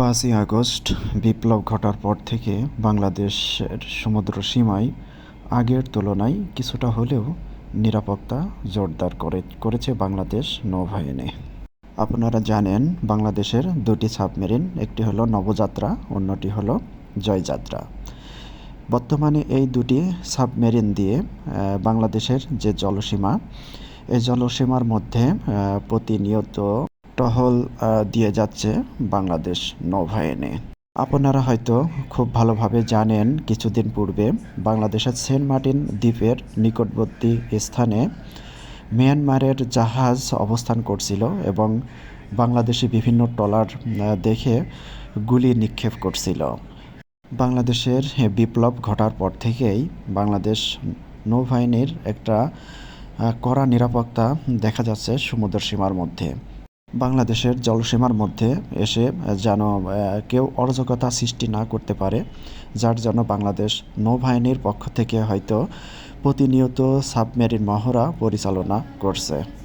পাঁচই আগস্ট বিপ্লব ঘটার পর থেকে বাংলাদেশের সমুদ্র সীমায় আগের তুলনায় কিছুটা হলেও নিরাপত্তা জোরদার করে, করেছে বাংলাদেশ নৌবাহিনী। আপনারা জানেন, বাংলাদেশের দুটি সাবমেরিন, একটি হলো নবযাত্রা, অন্যটি হলো জয়যাত্রা। বর্তমানে এই দুটি সাবমেরিন দিয়ে বাংলাদেশের যে জলসীমা, এই জলসীমার মধ্যে প্রতিনিয়ত টহল দিয়ে যাচ্ছে বাংলাদেশ নৌবাহিনী। আপনারা হয়তো খুব ভালোভাবে জানেন কিছুদিন পূর্বে বাংলাদেশের সেন্ট মার্টিন দ্বীপের নিকটবর্তী স্থানে মিয়ানমারের জাহাজ অবস্থান করছিল এবং বাংলাদেশি বিভিন্ন ট্রলার আহ, দেখে গুলি নিক্ষেপ করছিল। বাংলাদেশের বিপ্লব ঘটার পর থেকেই বাংলাদেশ নৌবাহিনীর একটা কড়া নিরাপত্তা দেখা যাচ্ছে সমুদ্র সীমার মধ্যে। বাংলাদেশের জলসীমার মধ্যে এসে যেন কেউ অরাজকতা সৃষ্টি না করতে পারে, যার জন্য বাংলাদেশ নৌবাহিনীর পক্ষ থেকে হয়তো প্রতিনিয়ত সাবমেরিন মহড়া পরিচালনা করছে।